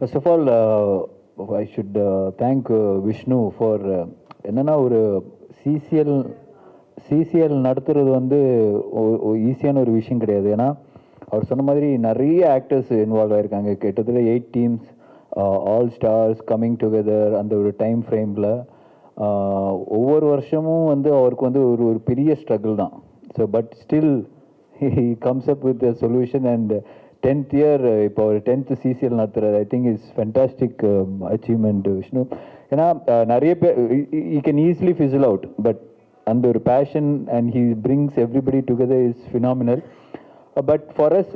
First of all I should thank Vishnu for என்னென்னா ஒரு CCL CCL நடத்துறது வந்து ஈஸியான ஒரு விஷயம் கிடையாது. ஏன்னா அவர் சொன்ன மாதிரி நிறைய ஆக்டர்ஸ் இன்வால்வ் ஆயிருக்காங்க. கிட்டத்தட்ட eight teams all stars coming together அந்த ஒரு டைம் ஃப்ரேமில் uh, ஒவ்வொரு வருஷமும் வந்து அவருக்கு வந்து ஒரு ஒரு பெரிய ஸ்ட்ரகிள் தான். So but still he comes up with solution and tenth year இப்போ ஒரு டென்த்து சிசிஎல் நடத்துறது I think is fantastic achievement Vishnu ஏன்னா நிறைய பேர் he can easily fizzle out but அந்த ஒரு passion and he brings everybody together is phenomenal but for us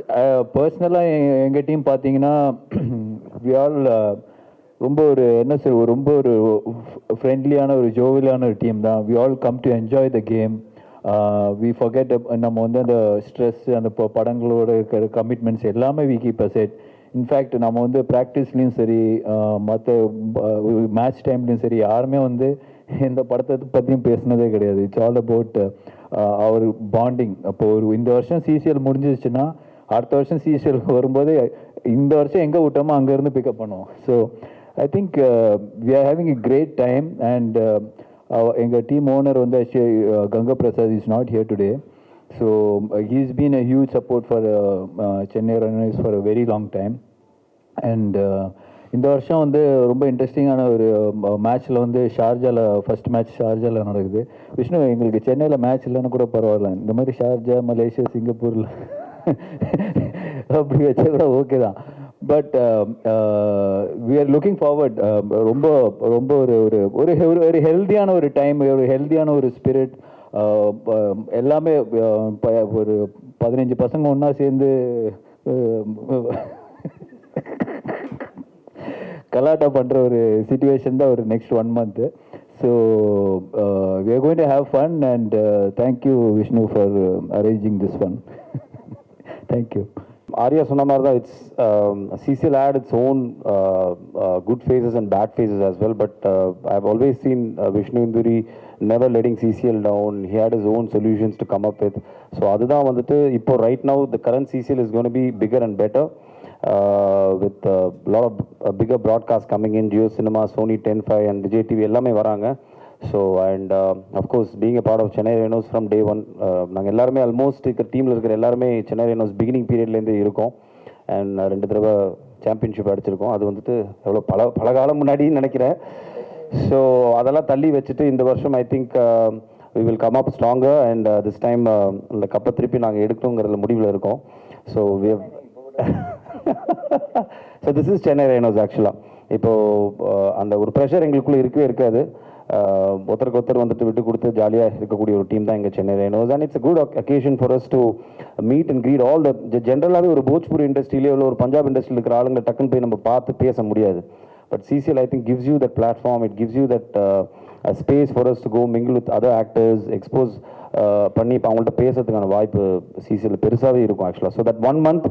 பர்சனலாக எங்கள் டீம் பார்த்தீங்கன்னா வி ஆல் ரொம்ப ஒரு என்ன சார் ரொம்ப ஒரு ஃப்ரெண்ட்லியான ஒரு ஜோவியலான ஒரு டீம் தான். We all come to enjoy the game Uh, we forget நம்ம வந்து அந்த ஸ்ட்ரெஸ் அந்த ப- படங்களோட இருக்கிற கமிட்மெண்ட்ஸ் எல்லாமே வி கீப் அசெட் இன்ஃபேக்ட் நம்ம வந்து ப்ராக்டிஸ்லேயும் சரி மற்ற மேட்ச் டைம்லேயும் சரி யாருமே வந்து எந்த படத்தை பற்றியும் பேசினதே கிடையாது. It's all about our bonding அப்போ ஒரு இந்த வருஷம் சிசிஎல் முடிஞ்சிச்சுன்னா அடுத்த வருஷம் சிசிஎல் வரும்போது இந்த வருஷம் எங்கே விட்டோமோ அங்கேருந்து பிக்கப் பண்ணுவோம். So I think we are having a great time and எங்கள் டீம் ஓனர் வந்து Ganga Prasad is not here today so he's been a huge support for Chennai Rhinos for a very long time and இந்த வருஷம் வந்து ரொம்ப இன்ட்ரெஸ்டிங்கான ஒரு uh, மேட்ச்சில் வந்து ஷார்ஜாவில் ஃபஸ்ட் மேட்ச் ஷார்ஜாவில் நடக்குது. விஷ்ணு எங்களுக்கு சென்னையில் மேட்ச் இல்லைன்னு கூட பரவாயில்ல. இந்த மாதிரி ஷார்ஜா மலேசியா சிங்கப்பூரில் அப்படி வச்சா கூட ஓகே தான். But we are looking forward ரொம்ப ரொம்ப ஒரு ஒரு ஒரு ஒரு ஹெல்த்தியான ஒரு டைம் ஒரு ஹெல்த்தியான ஒரு ஸ்பிரிட் um, um, எல்லாமே um, ஒரு பதினஞ்சு பசங்க ஒன்றா சேர்ந்து கலாட்டா பண்ணுற ஒரு சுச்சுவேஷன் தான் ஒரு next one month so we are going to have fun and thank you Vishnu for arranging this one thank you Arya சொன்ன மாதிரி தான் it's CCL had its own good phases and bad phases as well but I have always seen Vishnu Induri never letting CCL down he had his own solutions to come up with so அதுதான் வந்துட்டு இப்போ right now the current CCL is gonna be bigger and better with lot of bigger broadcast coming in Jio Cinema Sony ten five and Vijay TV எல்லாமே வராங்க so and of course being a part of Chennai Rhinos from day one நாங்கள் எல்லாருமே almost இருக்கிற டீமில் இருக்கிற எல்லாருமே Chennai ரெனோஸ் beginning பீரியட்லேருந்து இருக்கோம். And uh, ரெண்டு தடவை சாம்பியன்ஷிப் அடிச்சிருக்கோம். அது வந்துட்டு எவ்வளோ பல பல காலம் முன்னாடின்னு நினைக்கிறேன். ஸோ அதெல்லாம் தள்ளி வச்சுட்டு இந்த வருஷம் I think we will come up stronger and this time இந்த கப்பை திருப்பி நாங்கள் எடுக்கணுங்கிறதுல முடிவில் இருக்கோம். So we so this is Chennai Rhinos ஆக்சுவலாக இப்போது அந்த ஒரு ப்ரெஷர் எங்களுக்குள்ளே இருக்கவே இருக்காது. ஒருத்தருக்கு ஒருத்தர் வந்துட்டு விட்டு கொடுத்து ஜாலியாக இருக்கக்கூடிய ஒரு டீம் தான் இங்கே Chennai Rhinos and it's good occasion for us to meet and greet all the ஜென்ரலாகவே ஒரு போஜ்பூரி இண்டஸ்ட்ரியிலே உள்ள ஒரு பஞ்சாப் இண்டஸ்ட்ரியில் இருக்கிற ஆளுங்களை டக்குன்னு போய் நம்ம பார்த்து பேச முடியாது. But CCL I think gives you that platform it gives you that space for us to go mingle with other actors expose பண்ணி இப்போ அவங்கள்ட்ட பேசுறதுக்கான வாய்ப்பு சிசிஎல் பெருசாகவே இருக்கும் ஆக்சுவலாக ஸோ தட் ஒன் மந்த்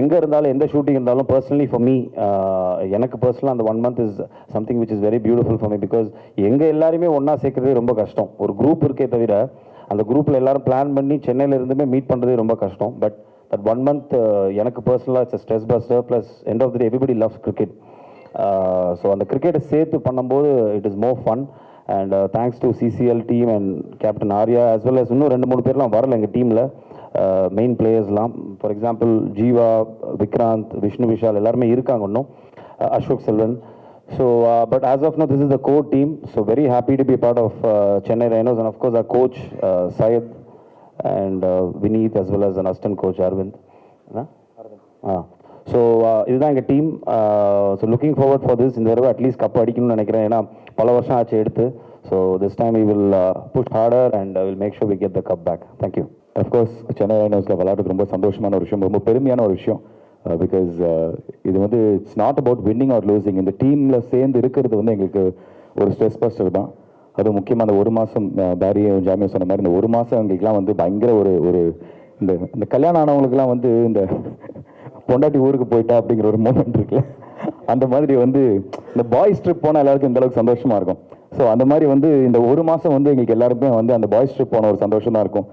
எங்கே இருந்தாலும் எந்த ஷூட்டிங் இருந்தாலும் பர்சனலி ஃபார் மீ எனக்கு பர்சனலாக அந்த one month is something which is very beautiful for me because எங்கே எல்லாருமே ஒன்றா சேர்க்குறதே ரொம்ப கஷ்டம். ஒரு குரூப் இருக்கே தவிர அந்த குரூப்பில் எல்லாரும் பிளான் பண்ணி சென்னையில் இருந்துமே மீட் பண்ணுறதே ரொம்ப கஷ்டம். பட் தட் ஒன் மந்த் எனக்கு பர்சனலாக it's stress buster plus end of the day everybody loves cricket so அந்த கிரிக்கெட்டை சேர்த்து பண்ணும்போது it is more fun and thanks to CCL team and captain Arya as well as இன்னும் ரெண்டு மூணு பேர்லாம் வரல எங்கள் டீமில் மெயின் பிளேயர்ஸ்லாம் ஃபார் எக்ஸாம்பிள் ஜீவா விக்ராந்த் விஷ்ணு விஷால் எல்லாருமே இருக்காங்க இன்னும். Ashok Selvan so but as of now this is the core team so very happy to be part of Chennai Rhinos and of course a coach Syed and Vineeth as well as an assistant coach Aravind ah. So இதுதான் எங்கள் team so looking forward for this இந்த தடவை at least cup அடிக்கணும்னு நினைக்கிறேன். ஏன்னா பல வருஷம் ஆச்சு எடுத்து. So this time we will push harder and will make sure we get the cup back thank you of course Chennai ரைனோஸில் விளையாடுறது ரொம்ப சந்தோஷமான ஒரு விஷயம் ரொம்ப பெருமையான ஒரு விஷயம். Uh, பிகாஸ் uh, இது வந்து it's not about winning or losing இந்த டீமில் சேர்ந்து இருக்கிறது வந்து எங்களுக்கு ஒரு ஸ்ட்ரெஸ் பஸ்டர் தான். அது முக்கியமாக அந்த ஒரு மாதம் uh, பேரியும் ஜாமியும் சொன்ன மாதிரி இந்த ஒரு மாதம் எங்களுக்குலாம் வந்து பயங்கர ஒரு ஒரு இந்த இந்த கல்யாணம் ஆனவங்களுக்குலாம் வந்து இந்த பொண்டாட்டி ஊருக்கு போயிட்டா அப்படிங்கிற ஒரு மூமெண்ட் இருக்குல்ல. அந்த மாதிரி வந்து இந்த பாய்ஸ் ட்ரிப் போனால் எல்லாருக்கும் இந்த அளவுக்கு இருக்கும். ஸோ அந்த மாதிரி வந்து இந்த ஒரு மாதம் வந்து எங்களுக்கு எல்லாருமே வந்து அந்த பாய்ஸ் ட்ரிப் போன ஒரு சந்தோஷம் தான் இருக்கும்.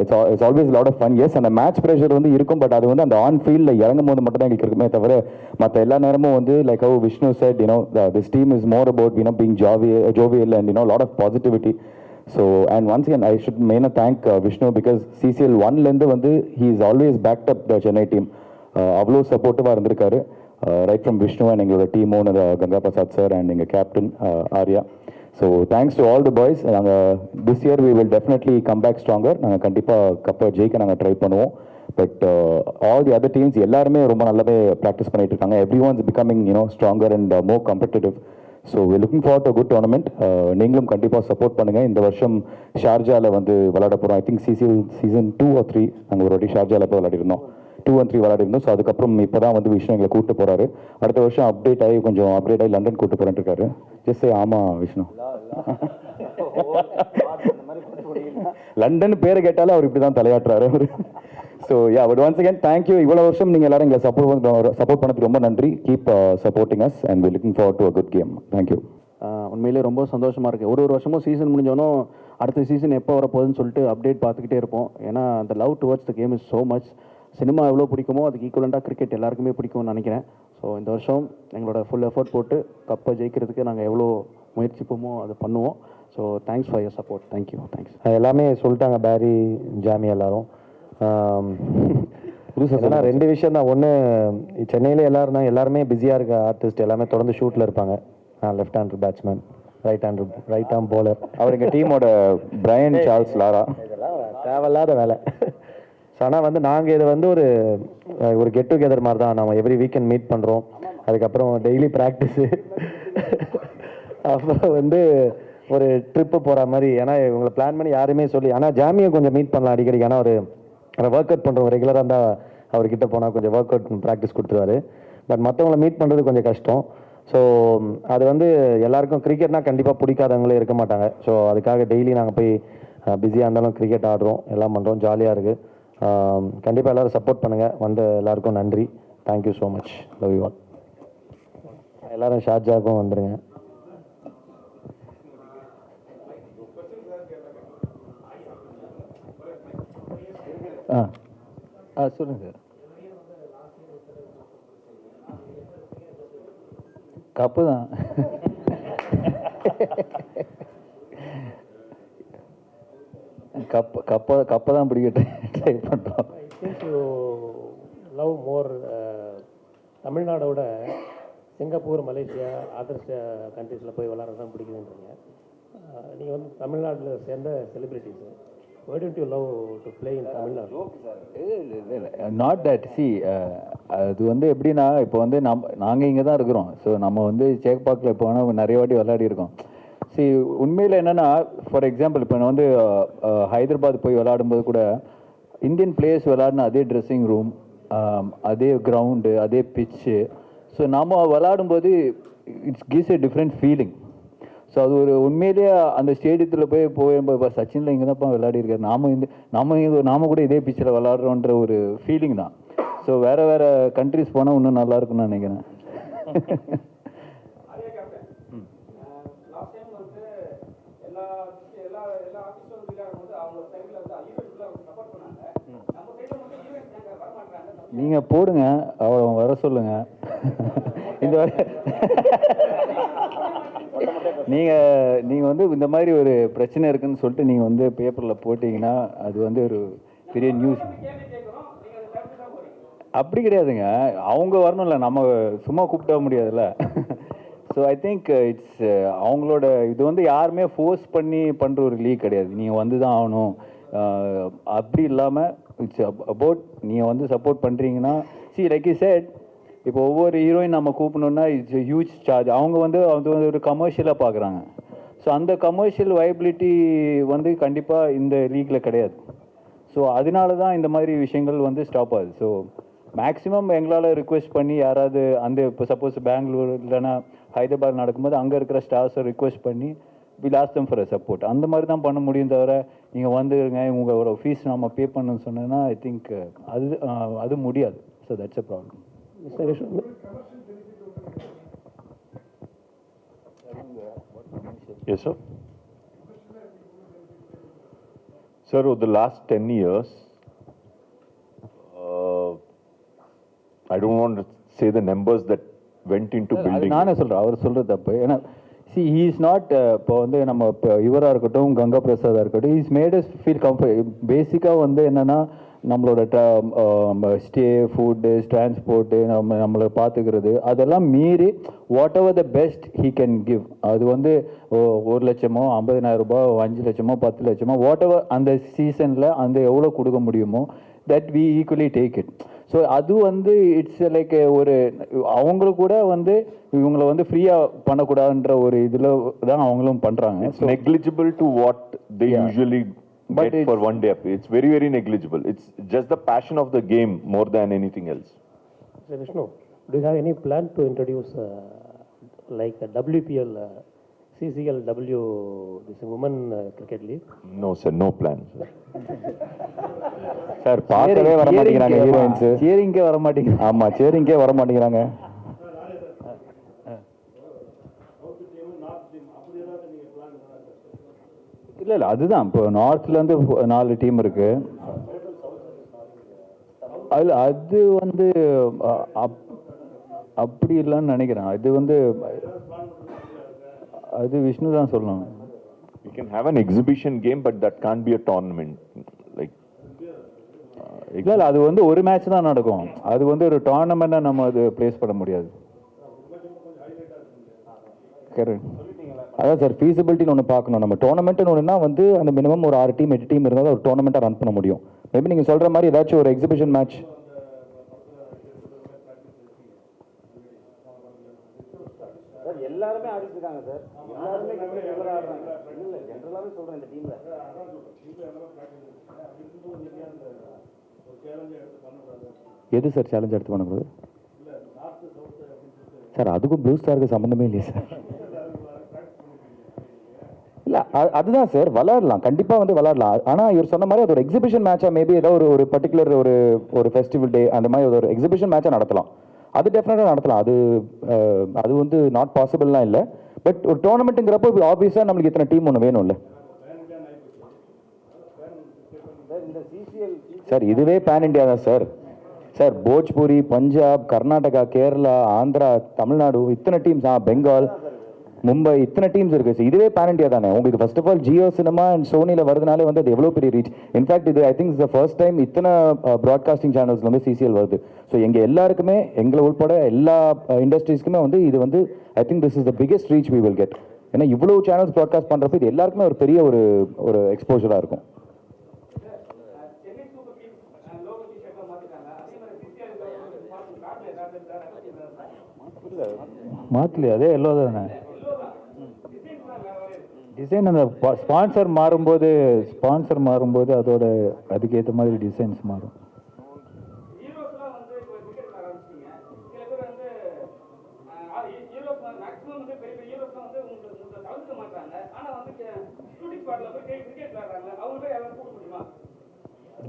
It's it's always lot of fun yes அந்த மேட்ச் ப்ரெஷர் வந்து இருக்கும் பட் அது வந்து அந்த ஆன் ஃபீல்டில் இறங்கும் போது மட்டும் தான் எங்களுக்கு இருக்குமே தவிர மற்ற எல்லா நேரமும் வந்து like how Vishnu said you know this team is more about you know being Xavi jovial and you know lot of positivity so and once again I should மெயினாக தேங்க் விஷ்ணு பிகாஸ் சிசிஎல் ஒன்லேருந்து வந்து he is always backed up the Chennai team அவ்வளோ சப்போர்ட்டிவாக இருந்திருக்காரு. Right from Vishnu and எங்களோட team owner Ganga Prasad sir and எங்கள் captain Arya so thanks to all the boys நாங்கள் this year we will definitely come back stronger நாங்கள் கண்டிப்பாக கப்பை ஜெயிக்க நாங்கள் ட்ரை பண்ணுவோம். But all the other teams எல்லாருமே ரொம்ப நல்லாவே ப்ராக்டிஸ் பண்ணிட்டு இருக்காங்க. Everyone's becoming you know stronger and more competitive so we looking for a good tournament நீங்களும் கண்டிப்பாக சப்போர்ட் பண்ணுங்கள் இந்த வருஷம் ஷார்ஜாவில் வந்து விளையாட போகிறோம் I think season season two or three நாங்கள் ஒரு வாட்டி ஷார்ஜாவில் போய் விளையாடிருந்தோம் டூ அண்ட் த்ரீ விளையாடிருந்தோம் ஸோ அதுக்கப்புறம் இப்போ தான் வந்து விஷ்ணு எங்களை கூப்பிட்டு போகிறாரு அடுத்த வருஷம் அப்டேட் ஆகி கொஞ்சம் அப்டேட் ஆகி லண்டன் கூப்பிட்டு போகிறேன் இருக்காரு. ஜஸ்ட் ஆமாம் விஷ்ணு. லண்டன் பேரை கேட்டாலும் அவர் இப்படி தான் தலையாட்டுறாரு அவர். So yeah but once again thank you இவ்வளோ வருஷம் நீங்கள் எல்லாரும் எங்களை சப்போர்ட் சப்போர்ட் பண்ணதுக்கு ரொம்ப நன்றி. Keep supporting us and we looking for to a good game thank you உண்மையிலே ரொம்ப சந்தோஷமாக இருக்குது ஒரு ஒரு வருஷமும் சீசன் முடிஞ்சோனும் அடுத்த சீசன் எப்போ வரப்போகுதுன்னு சொல்லிட்டு அப்டேட் பார்த்துக்கிட்டே இருப்போம். ஏன்னா அந்த love towards the game is so much cinema எவ்வளோ பிடிக்குமோ அதுக்கு ஈக்குவலண்ட்டாக கிரிக்கெட் எல்லாருக்குமே பிடிக்கும்னு நினைக்கிறேன். ஸோ இந்த வருஷம் எங்களோட ஃபுல் எஃபர்ட் போட்டு கப்பை ஜெயிக்கிறதுக்கு நாங்கள் எவ்வளோ முயற்சிப்போமோ அதை பண்ணுவோம். So thanks for your support thank you thanks எல்லாமே சொல்லிட்டாங்க பேரி ஜாமி எல்லாரும். புதுசாக ரெண்டு விஷயம் தான். ஒன்று சென்னையில் எல்லாரும் தான் எல்லாருமே பிஸியாக இருக்க ஆர்டிஸ்ட் எல்லாமே தொடர்ந்து ஷூட்டில் இருப்பாங்க. நான் left hander batsman right hander right arm bowler. அவர் எங்கள் டீமோட பிரையன் சார்ல்ஸ் லாரா இதெல்லாம் தேவையில்லாத வேலை. ஸோ ஆனால் வந்து நாங்கள் இதை வந்து ஒரு ஒரு கெட் டுகெதர் மாதிரி தான் நம்ம எவ்ரி வீக்கெண்ட் மீட் பண்ணுறோம் அதுக்கப்புறம் டெய்லி ப்ராக்டிஸு அப்புறம் வந்து ஒரு ட்ரிப்பு போகிற மாதிரி. ஏன்னா இவங்களை பிளான் பண்ணி யாருமே சொல்லி ஆனால் ஜாமியை கொஞ்சம் மீட் பண்ணலாம் அடிக்கடி. ஏன்னா ஒரு ஒர்க் அவுட் பண்ணுறோம் ரெகுலராக இருந்தால் அவர்கிட்ட போனால் கொஞ்சம் ஒர்க் அவுட் ப்ராக்டிஸ் கொடுத்துருவாரு. பட் மற்றவங்கள மீட் பண்ணுறது கொஞ்சம் கஷ்டம். ஸோ அது வந்து எல்லாருக்கும் கிரிக்கெட்னா கண்டிப்பாக பிடிக்காதவங்களே இருக்க மாட்டாங்க. ஸோ அதுக்காக டெய்லி நாங்கள் போய் பிஸியாக இருந்தாலும் கிரிக்கெட் ஆடுறோம். எல்லாம் பண்ணுறோம் ஜாலியாக இருக்குது கண்டிப்பாக எல்லோரும் சப்போர்ட் பண்ணுங்கள் வந்த எல்லாருக்கும் நன்றி. Thank you so much love you all எல்லோரும் ஷார்ஜாவுக்கும் வந்துடுங்க ஆ. ஆ சொல்லுங்கள் சார் கப்பு தான். கப்ப கப்பை கப்பை தான் பிடிக்க ட்ரை பண்ணுறோம் love more uh, தமிழ்நாடோட சிங்கப்பூர் மலேசியா அதர் கண்ட்ரீஸில் போய் விளாட்றது தான் பிடிக்குதுன்றீங்க நீங்கள் வந்து தமிழ்நாட்டில் சேர்ந்த celebrities why don't you love to play in Tamil Nadu? Not that see அது வந்து எப்படின்னா இப்போ வந்து நம்ம நாங்கள் இங்கே தான் இருக்கிறோம். ஸோ நம்ம வந்து சேக்பாக்கில் வேணால் நிறைய வாட்டி விளையாடி இருக்கோம் சி உண்மையில் என்னென்னா ஃபார் எக்ஸாம்பிள் இப்போ நான் வந்து ஹைதராபாத் போய் விளாடும்போது கூட இந்தியன் பிளேயர்ஸ் விளாடின அதே ட்ரெஸ்ஸிங் ரூம் அதே கிரவுண்டு அதே பிச்சு ஸோ நாம் விளாடும்போது it's gives a different feeling so அது ஒரு உண்மையிலேயே அந்த ஸ்டேடியத்தில் போய் போகும்போது இப்போ சச்சினில் இங்கே தான்ப்பா விளையாடிருக்காரு. நாம இந்த நாம இங்க நாம கூட இதே பிச்சில் விளாட்றோன்ற ஒரு ஃபீலிங் தான். ஸோ வேறு வேறு கண்ட்ரிஸ் போனால் இன்னும் நல்லா இருக்கும்னு நினைக்கிறேன். நீங்க போடுங்க அவளை வர சொல்லுங்க. இந்த வாட்டி- நீங்க நீங்க வந்து இந்த மாதிரி ஒரு பிரச்சனை இருக்குன்னு சொல்லிட்டு நீங்க வந்து பேப்பர்ல போட்டீங்கன்னா அது வந்து ஒரு பெரிய நியூஸ் அப்படி கிடையாதுங்க. அவங்க வரணும்ல நம்ம சும்மா கூப்பிட முடியாதுல்ல. ஸோ ஐ திங்க் இட்ஸ் அவங்களோட இது வந்து யாருமே ஃபோர்ஸ் பண்ணி பண்ணுற ஒரு லீக் கிடையாது. நீங்கள் வந்து தான் ஆகணும் அப்படி இல்லாமல் இட்ஸ் அபவுட் நீங்கள் வந்து சப்போர்ட் பண்ணுறீங்கன்னா சி லைக் இ செட் இப்போ ஒவ்வொரு ஹீரோயின் நம்ம கூப்பிடணுன்னா இட்ஸ் ஹியூஜ் சார்ஜ் அவங்க வந்து அது வந்து ஒரு கமர்ஷியலாக பார்க்குறாங்க ஸோ அந்த கமர்ஷியல் வைபிலிட்டி வந்து கண்டிப்பாக இந்த லீக்கில் கிடையாது. ஸோ அதனால தான் இந்த மாதிரி விஷயங்கள் வந்து ஸ்டாப் ஆகுது. ஸோ மேக்ஸிமம் எங்களால் ரிக்வெஸ்ட் பண்ணி யாராவது அந்த இப்போ சப்போஸ் பெங்களூர் இல்லைன்னா ஹைதராபாத் நடக்கும்போது அங்கே இருக்கிற ஸ்டார்ஸை ரிக்வெஸ்ட் பண்ணி we lost them for a support அந்த மாதிரி தான் பண்ண முடியும் தவிர நீங்கள் வந்துருங்க உங்களோட ஃபீஸ் நம்ம பே பண்ணணும்னு சொன்னேன்னா ஐ திங்க் அது அஹ், அது முடியாது. So that's a problem Yes, sir. Sir, over the last 10 years, uh, I don't want to say the numbers that went into building. நானே சொல்கிறேன் அவர் சொல்கிறது தப்பு. ஏன்னா சி ஹீ இஸ் நாட் இப்போ வந்து நம்ம இப்போ இவராக இருக்கட்டும் கங்கா பிரசாதாக இருக்கட்டும் is made us feel comfort பேசிக்காக வந்து என்னென்னா நம்மளோட ஸ்டே ஃபுட்டு டிரான்ஸ்போர்ட்டு நம்ம நம்மளை பார்த்துக்கிறது அதெல்லாம் மீறி whatever the best he can give அது வந்து ஒரு லட்சமோ ஐம்பதினாயிரம் ரூபாய் அஞ்சு லட்சமோ பத்து லட்சமோ வாட் எவர் அந்த சீசனில் அந்த எவ்வளோ கொடுக்க முடியுமோ that we equally take it so அது வந்து இட்ஸ் லைக் ஒரு அவங்களுக்கு கூட வந்து இவங்களை வந்து ஃப்ரீயாக பண்ணக்கூடாதுன்ற ஒரு இதில் தான் அவங்களும் பண்ணுறாங்க negligible to what they Yeah. usually But get for it's- one day. It's very, very negligible. It's just the passion of the game more than anything else. So Vishnu, do you have any plan women uh, cricket league? No, sir, no plan. Sir. Sir பார்க்கவே வர மாட்டேங்கிறாங்க heroines சேரிங்கே வர மாட்டேங்குது ஆமா சேரிங்கே வர மாட்டேங்கிறாங்க இல்லை இல்லை அதுதான் இப்போ நார்த்லேருந்து நாலு டீம் இருக்கு அது அது வந்து அப் அப்படி இல்லைன்னு நினைக்கிறேன் அது வந்து அது விஷ்ணு தான் சொல்லணும். We can have an exhibition game, but that can't be a tournament. Like, இல்லை இல்லை அது வந்து ஒரு மேட்ச் தான் நடக்கும். அது வந்து ஒரு டோர்னமெண்ட்டாக நம்ம அது ப்ளேஸ் பண்ண முடியாது. கரெக்ட் அதான் சார் ஃபீஸிபிலிட்டின்னு ஒன்று பார்க்கணும். நம்ம டோர்னமெண்ட்னு ஒன்றுனா வந்து அந்த மினிமம் ஒரு ஆறு டீம் எட்டு டீம் இருந்தால் ஒரு டோர்னமெண்ட்டாக ரன் பண்ண முடியும். மேபி நீங்கள் சொல்கிற மாதிரி ஏதாச்சும் ஒரு எக்ஸிபிஷன் மேட்ச் எல்லாருமே ஆடிட்டு இருக்காங்க சார் எல்லாருமே ஆடுறாங்க. இல்லை ஜென்ரலாகவே சொல்கிறேன் இந்த டீமில் எது சார் சேலஞ்ச் எடுத்து பண்ணக்கூடாது? சார் அதுக்கும் ப்ளூ ஸ்டாருக்கு சம்மந்தமே இல்லையே சார். இல்லை அதுதான் சார் விளாடலாம் கண்டிப்பாக வந்து விளாடலாம் ஆனால் இவர் சொன்ன மாதிரி அது ஒரு எக்ஸிபிஷன் மேட்சாக மேபி ஏதோ ஒரு ஒரு பர்டிகுலர் ஒரு ஒரு ஃபெஸ்டிவல் டே அந்த மாதிரி ஒரு எக்ஸிபிஷன் மேட்சாக நடத்தலாம். அது டெஃபினட்டாக நடத்தலாம். அது அது வந்து நாட் பாசிபிள்லாம் இல்லை. பட் ஒரு டோர்னமெண்ட்டுங்கிறப்போ ஆப்வியஸாக நம்மளுக்கு இத்தனை டீம் ஒன்று வேணும்ல. சார் இதுவே பேன் இண்டியா தான் சார் சார் போஜ்பூரி பஞ்சாப் கர்நாடகா கேரளா ஆந்திரா தமிழ்நாடு இத்தனை டீம்ஸ் ஆ பெங்கால் மும்பை இத்தனை டீம்ஸ் இருக்கு. சார் இதுவே பேன் இண்டியா தானே. உங்களுக்கு first of all Jio Cinema and சோனியில் வரதுனாலே வந்து அது எவ்வளோ பெரிய ரீச் இன்ஃபேக்ட் இது I think the first time இத்தனை uh, ப்ராட்காஸ்டிங் சேனல்ஸ்ல வந்து சிசிஎல் வருது. ஸோ எங்கள் எல்லாருக்குமே எங்களை உட்பட எல்லா uh, இண்டஸ்ட்ரீஸ்க்குமே வந்து இது வந்து I think this is the biggest reach we will get ஏன்னா இவ்வளோ சேனல்ஸ் ப்ராட்காஸ்ட் பண்ணுறப்ப இது எல்லாருக்குமே ஒரு பெரிய ஒரு ஒரு எக்ஸ்போஜராக இருக்கும். மாற்றலையே அதே எல்லோ தானே டிசைன் அந்த ஸ்பான்சர் மாறும்போது ஸ்பான்சர் மாறும்போது அதோட அதுக்கேற்ற மாதிரி டிசைன்ஸ் மாறும்.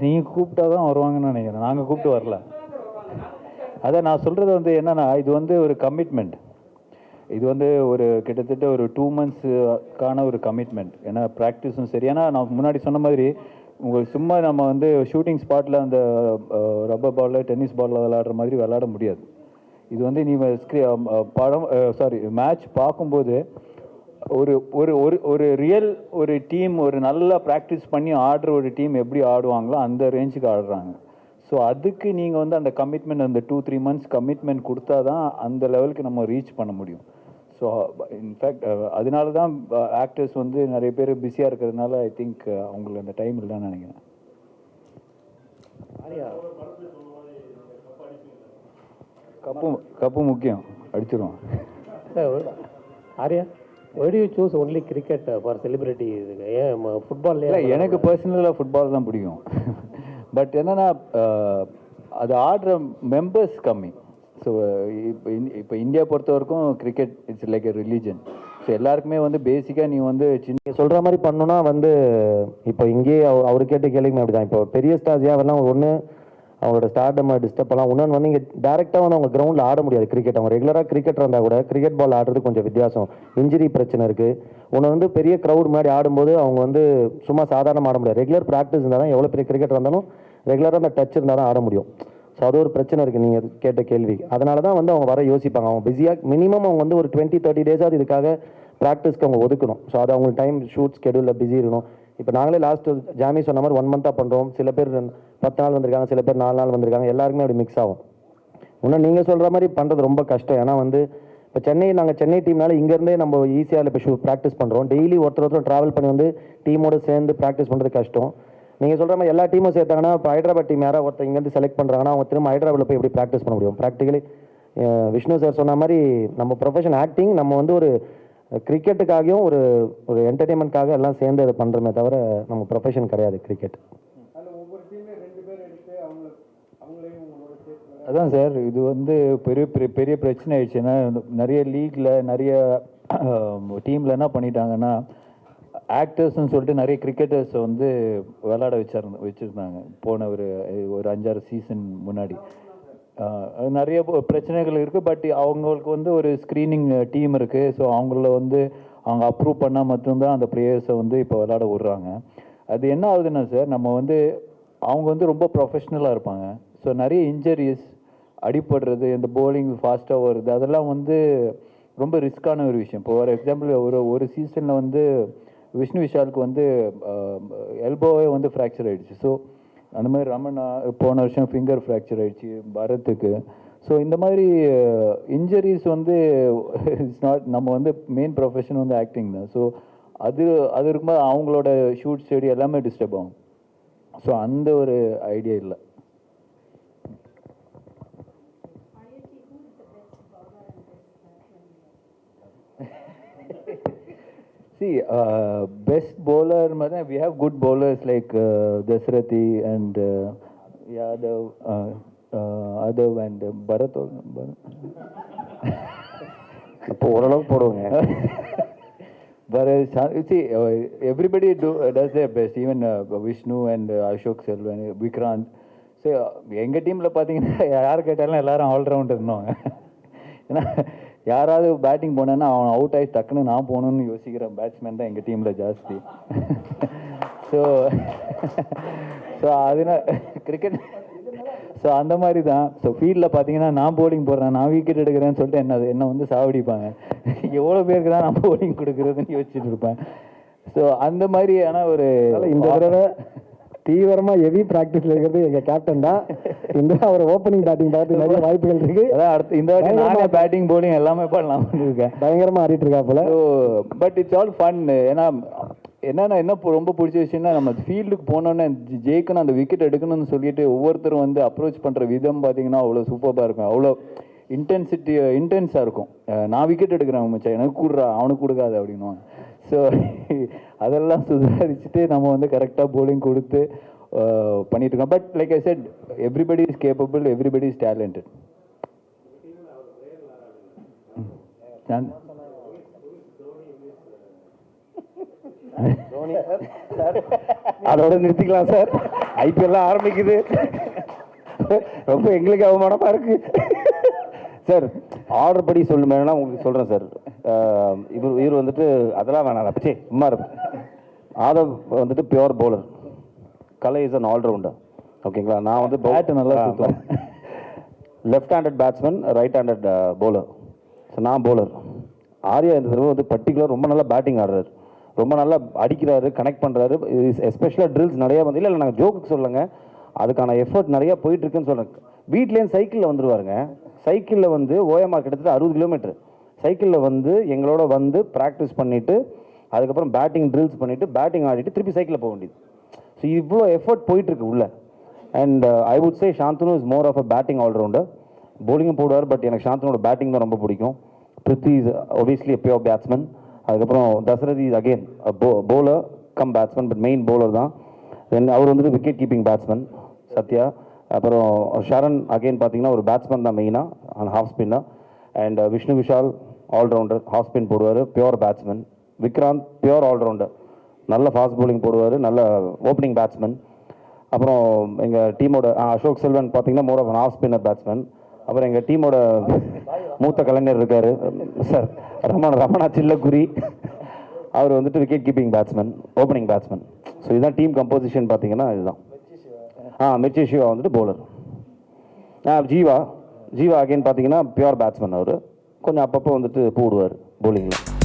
நீங்கள் கூப்பிட்டா தான் வருவாங்கன்னு நினைக்கிறேன். நாங்கள் கூப்பிட்டு வரல. அதை நான் சொல்கிறது வந்து என்னென்னா இது வந்து ஒரு கமிட்மெண்ட் இது வந்து ஒரு கிட்டத்தட்ட ஒரு டூ மந்த்ஸுக்கான ஒரு கமிட்மெண்ட் ஏன்னா ப்ராக்டிஸும் சரி. ஏன்னா நான் முன்னாடி சொன்ன மாதிரி உங்களுக்கு சும்மா நம்ம வந்து ஷூட்டிங் ஸ்பாட்டில் அந்த ரப்பர் பாலில் டென்னிஸ் பாலில் விளாடுற மாதிரி விளாட முடியாது. இது வந்து நீ ஸ்க்ரீ படம் சாரி மேட்ச் பார்க்கும்போது ஒரு ஒரு ஒரு ஒரு ரியல் ஒரு டீம் ஒரு நல்லா ப்ராக்டிஸ் பண்ணி ஆடுற ஒரு டீம் எப்படி ஆடுவாங்களோ அந்த ரேஞ்சுக்கு ஆடுறாங்க. ஸோ அதுக்கு நீங்கள் வந்து அந்த கமிட்மெண்ட் அந்த டூ த்ரீ மந்த்ஸ் கமிட்மெண்ட் கொடுத்தா தான் அந்த லெவலுக்கு நம்ம ரீச் பண்ண முடியும். ஸோ இன்ஃபேக்ட் அதனால தான் ஆக்டர்ஸ் வந்து நிறைய பேர் பிஸியாக இருக்கிறதுனால ஐ திங்க் அவங்களுக்கு அந்த டைம் இல்லைன்னு நினைக்கிறேன். ஆரியா? கப்பு கப்பு முக்கியம். அடிச்சிருவோம். Sir Arya why do you choose only cricket for celebrity ஏன் இல்லை ஃபுட்பால்லே எனக்கு பர்சனலாக ஃபுட்பால் தான் பிடிக்கும். பட் என்னென்னா அது ஆடுற மெம்பர்ஸ் கம்மி. ஸோ இப்போ இப்போ இந்தியா பொறுத்த வரைக்கும் cricket it's like a religion so எல்லாருக்குமே வந்து பேசிக்காக நீ வந்து சின்ன சொல்கிற மாதிரி பண்ணோம்னா வந்து இப்போ இங்கேயே அவ- அவர் கேட்ட கேள்விக்குமே அப்படிதான். இப்போ பெரிய ஸ்டார்ஸ் யாரெல்லாம் ஒன்று அவங்களோட ஸ்டார்டம் டிஸ்டர்ப் பண்ணலாம். இன்னொன்று வந்து இங்கே டேரெக்டாக வந்து அவங்க கிரவுண்டில் ஆட முடியாது கிரிக்கெட் அவங்க ரெகுலராக கிரிக்கெட் இருந்தால் கூட கிரிக்கெட் பால் ஆடுறது கொஞ்சம் வித்தியாசம். இன்ஜுரி பிரச்சனை இருக்குது ஒன்று வந்து பெரிய க்ரௌட் முன்னாடி ஆடும்போது அவங்க வந்து சும்மா சாதாரணமாக ஆட முடியாது. ரெகுலர் ப்ராக்டிஸ் இருந்தால் தான் எவ்வளோ பெரிய கிரிக்கெட் இருந்தாலும் ரெகுலராக அந்த டச் இருந்தால் தான் ஆட முடியும். ஸோ அது ஒரு பிரச்சனை இருக்குது நீங்கள் கேட்ட கேள்வி. அதனால தான் வந்து அவங்க வர யோசிப்பாங்க. அவங்க பிஸியாக மினிமம் அவங்க வந்து ஒரு டுவெண்ட்டி தேர்ட்டி டேஸாவது இதுக்காக ப்ராக்டிஸ்க்கு அவங்க ஒதுக்கணும். ஸோ அது அவங்களுக்கு டைம் ஷூட் ஸ்கெடியூலில் பிஸி இருக்கணும். இப்போ நாங்களே லாஸ்ட் ஜாமி சொன்ன மாதிரி ஒன் மந்த்தாக பண்ணுறோம் சில பேர் பத்து நாள் வந்திருக்காங்க சில பேர் நாலு நாள் வந்திருக்காங்க. எல்லாருக்குமே அப்படி மிக்ஸ் ஆகும். இன்னும் நீங்கள் சொல்கிற மாதிரி பண்ணுறது ரொம்ப கஷ்டம். ஏன்னா வந்து இப்போ சென்னை நாங்கள் சென்னை டீம்னால இங்கேருந்தே நம்ம ஈஸியாக இப்போ ஷூ ப்ராக்டிஸ் பண்ணுறோம் டெய்லி ஒருத்தர் ஒருத்தர் ட்ராவல் பண்ணி வந்து டீமோடு சேர்ந்து ப்ராக்டிஸ் பண்ணுறது கஷ்டம். நீங்கள் சொல்கிற மாதிரி எல்லா டீமும் சேர்த்தாங்கன்னா இப்போ ஹைதராபாத் டீம் யாராவது ஒருத்தர் இங்கேருந்து செலக்ட் பண்ணுறாங்கன்னா அவங்க திரும்ப ஹைதராபாத்தில் போய் எப்படி ப்ராக்டிஸ் பண்ண முடியும்? ப்ராக்டிகலி விஷ்ணு சார் சொன்ன மாதிரி நம்ம ப்ரொஃபஷன் ஆக்டிங் நம்ம வந்து ஒரு கிரிக்கெட்டுக்காகவும் ஒரு ஒரு என்டர்டெயின்மெண்ட்காக எல்லாம் சேர்ந்து அதை பண்ணுறோமே தவிர நம்ம ப்ரொஃபஷன் கிடையாது கிரிக்கெட் அதான் சார் இது வந்து பெரிய பெரிய பெரிய பிரச்சனை ஆயிடுச்சுன்னா நிறைய லீக்ல நிறைய டீம்ல என்ன பண்ணிட்டாங்கன்னா ஆக்டர்ஸ்னு சொல்லிட்டு நிறைய கிரிக்கெட்டர்ஸை வந்து விளாட வச்சார் வச்சுருந்தாங்க. போன ஒரு ஒரு அஞ்சாறு சீசன் முன்னாடி. நிறைய பிரச்சனைகள் இருக்குது பட் அவங்களுக்கு வந்து ஒரு ஸ்க்ரீனிங் டீம் இருக்குது ஸோ அவங்கள வந்து அவங்க அப்ரூவ் பண்ணால் மட்டும்தான் அந்த பிளேயர்ஸை வந்து இப்போ விளாட விடுறாங்க. அது என்ன ஆகுதுன்னா சார் நம்ம வந்து அவங்க வந்து ரொம்ப ப்ரொஃபஷ்னலாக இருப்பாங்க. ஸோ நிறைய இன்ஜரிஸ் அடிபடுறது இந்த போலிங் ஃபாஸ்ட்டாக வருது அதெல்லாம் வந்து ரொம்ப ரிஸ்க்கான ஒரு விஷயம். இப்போ ஃபார் எக்ஸாம்பிள் ஒரு ஒரு சீசனில் வந்து விஷ்ணு விஷாலுக்கு வந்து எல்போவே வந்து ஃப்ராக்சர் ஆகிடுச்சு ஸோ அந்த மாதிரி ரமணா போன வருஷம் ஃபிங்கர் ஃப்ராக்சர் ஆகிடுச்சு பரத்துக்கு. ஸோ இந்த மாதிரி இன்ஜரிஸ் வந்து இட்ஸ் நாட் நம்ம வந்து மெயின் ப்ரொஃபஷன் வந்து ஆக்டிங் தான். ஸோ அது அது இருக்கும்போது அவங்களோட ஷூட் ஸ்டடி எல்லாமே டிஸ்டர்ப் ஆகும். ஸோ அந்த ஒரு ஐடியா இல்லை. See, uh, best bowler, we have good bowlers like uh, Dasrathi and uh, Yadav, uh, uh, Adav and uh, Bharat. இப்போ ஓரளவுக்கு போடுவாங்க uh, uh, uh, does their best, even uh, Vishnu and uh, Ashok Selvan, uh, Vikrant. So, uh, எங்கள் டீமில் பார்த்தீங்கன்னா யார் கேட்டாலும் எல்லாரும் allrounder இருந்தோம் ஏன்னா யாராவது பேட்டிங் போனேன்னா அவன் அவுட் ஆகி டக்குன்னு நான் போகணும்னு யோசிக்கிற பேட்ஸ்மேன் தான் எங்கள் டீமில் ஜாஸ்தி. ஸோ ஸோ அதனால் கிரிக்கெட் ஸோ அந்த மாதிரி தான் ஸோ ஃபீல்டில் பார்த்தீங்கன்னா நான் போலிங் போடுறேன் நான் விக்கெட் எடுக்கிறேன்னு சொல்லிட்டு என்ன என்ன வந்து சாவடிப்பாங்க. எவ்வளோ பேருக்கு தான் நான் போலிங் கொடுக்குறதுன்னு யோசிச்சுட்டு இருப்பேன். ஸோ அந்த மாதிரி ஆனால் ஒரு இந்த தடவை தீவிரமா ஹெவி பிராக்டிஸ்ல இருக்கிறது எங்க கேப்டன் தான். இந்த அவர் ஓப்பனிங் பேட்டிங் பார்த்து நிறைய வாய்ப்புகள் இருக்கு. அடுத்து இந்த வாட்டி நானே பேட்டிங் போலிங் எல்லாமே பண்ணலாம் இருக்கேன் பயங்கரமா ஆடிட்டு இருக்கா போல பட் இட்ஸ் ஆல் ஃபன் ஏன்னா என்னன்னா என்ன ரொம்ப பிடிச்ச விஷயம்னா நம்ம ஃபீல்டுக்கு போனோன்னே ஜெயிக்கணும் அந்த விக்கெட் எடுக்கணும்னு சொல்லிட்டு ஒவ்வொருத்தரும் வந்து அப்ரோச் பண்ணுற விதம் பார்த்தீங்கன்னா அவ்வளோ சூப்பராக இருக்கும். அவ்வளோ இன்டென்சிட்டி இன்டென்ஸாக இருக்கும். நான் விக்கெட் எடுக்கிறேன் மச்சான் எனக்கு கொடுறா அவனுக்கு கொடுக்காது அப்படின்னுவாங்க. ஸோ அதெல்லாம் சுதாரிச்சுட்டு நம்ம வந்து கரெக்டாக போலிங் கொடுத்து பண்ணிட்டு இருக்கோம் but like I said everybody is capable everybody is talented அதோட நிறுத்திக்கலாம் சார். ஐபிஎல்லாம் ஆரம்பிக்குது. ரொம்ப எங்களுக்கு அவமானமா இருக்கு. சார் ஆர்டர் படி சொல்லுமேனா உங்களுக்கு சொல்றேன் சார். இவர் இவர் வந்துட்டு அதெல்லாம் வேணாம் அப்பச்சே சும்மா இருப்பேன். ஆதவ் வந்துட்டு pure bowler. Kalai is an allrounder ஓகேங்களா? நான் வந்து Bat நல்லா. Left handed batsman right handed bowler. So நான் bowler. ஆர்யா இந்த தடவை வந்து பர்டிகுலர் ரொம்ப நல்லா பேட்டிங் ஆடுறாரு. ரொம்ப நல்லா அடிக்கிறாரு கனெக்ட் பண்ணுறாரு எஸ்பெஷலாக ட்ரில்ஸ் நிறையா வந்து இல்லை இல்லை நாங்கள் ஜோக்குக்கு சொல்லுங்க. அதுக்கான எஃபர்ட் நிறைய போயிட்டு இருக்குன்னு சொல்கிறேன் வீட்லேயும் சைக்கிளில் வந்துருவாருங்க. சைக்கிளில் வந்து ஓஎம்ஆர் கிட்டத்தட்ட அறுபது கிலோமீட்டர் சைக்கிளில் வந்து எங்களோட வந்து ப்ராக்டிஸ் பண்ணிவிட்டு அதுக்கப்புறம் பேட்டிங் ட்ரில்ஸ் பண்ணிவிட்டு பேட்டிங் ஆடிட்டு திருப்பி சைக்கிளில் போக வேண்டியது. ஸோ இவ்வளோ எஃபர்ட் போயிட்டுருக்கு உள்ளே. And I would say Shanthanu is more of a batting allrounder போலிங்கும் போடுவார் பட் எனக்கு சாந்தனோட பேட்டிங் தான் ரொம்ப பிடிக்கும். Prithvi is obviously a pure batsman அதுக்கப்புறம் Dasarathi is again bowler cum batsman but main bowler தான். தென் அவர் வந்துட்டு விக்கெட் கீப்பிங் பேட்ஸ்மேன் சத்யா. அப்புறம் ஷரண் அகைன் பார்த்தீங்கன்னா ஒரு பேட்ஸ்மேன் தான் மெயினாக அண்ட் ஹாஃப் ஸ்பின்னாக அண்ட் விஷ்ணு விஷால் ஆல்ரவுண்டர் ஹாஸ்பின் போடுவார் pure batsman Vikranth pure allrounder நல்ல ஃபாஸ்ட் பவுலிங் போடுவார் நல்ல ஓப்பனிங் பேட்ஸ்மேன் அப்புறம் எங்கள் டீமோட அசோக் செல்வன் பார்த்தீங்கன்னா more of off spinner batsman அப்புறம் எங்கள் டீமோட மூத்த கலைஞர் இருக்கார் சார் ரமண ரமணா சில்லக்குரி அவர் வந்துட்டு wicket keeping batsman opening batsman so இதுதான் டீம் கம்போசிஷன் பார்த்தீங்கன்னா இதுதான். ஆ மிர்ச்சி சிவா வந்துட்டு பவுலர் ஆ ஜீவா. ஜீவா அகைன் பார்த்தீங்கன்னா பியூர் பேட்ஸ்மேன் அவர். கொஞ்சம் அப்பப்போ வந்துட்டு போடுவார் போலிங்கில்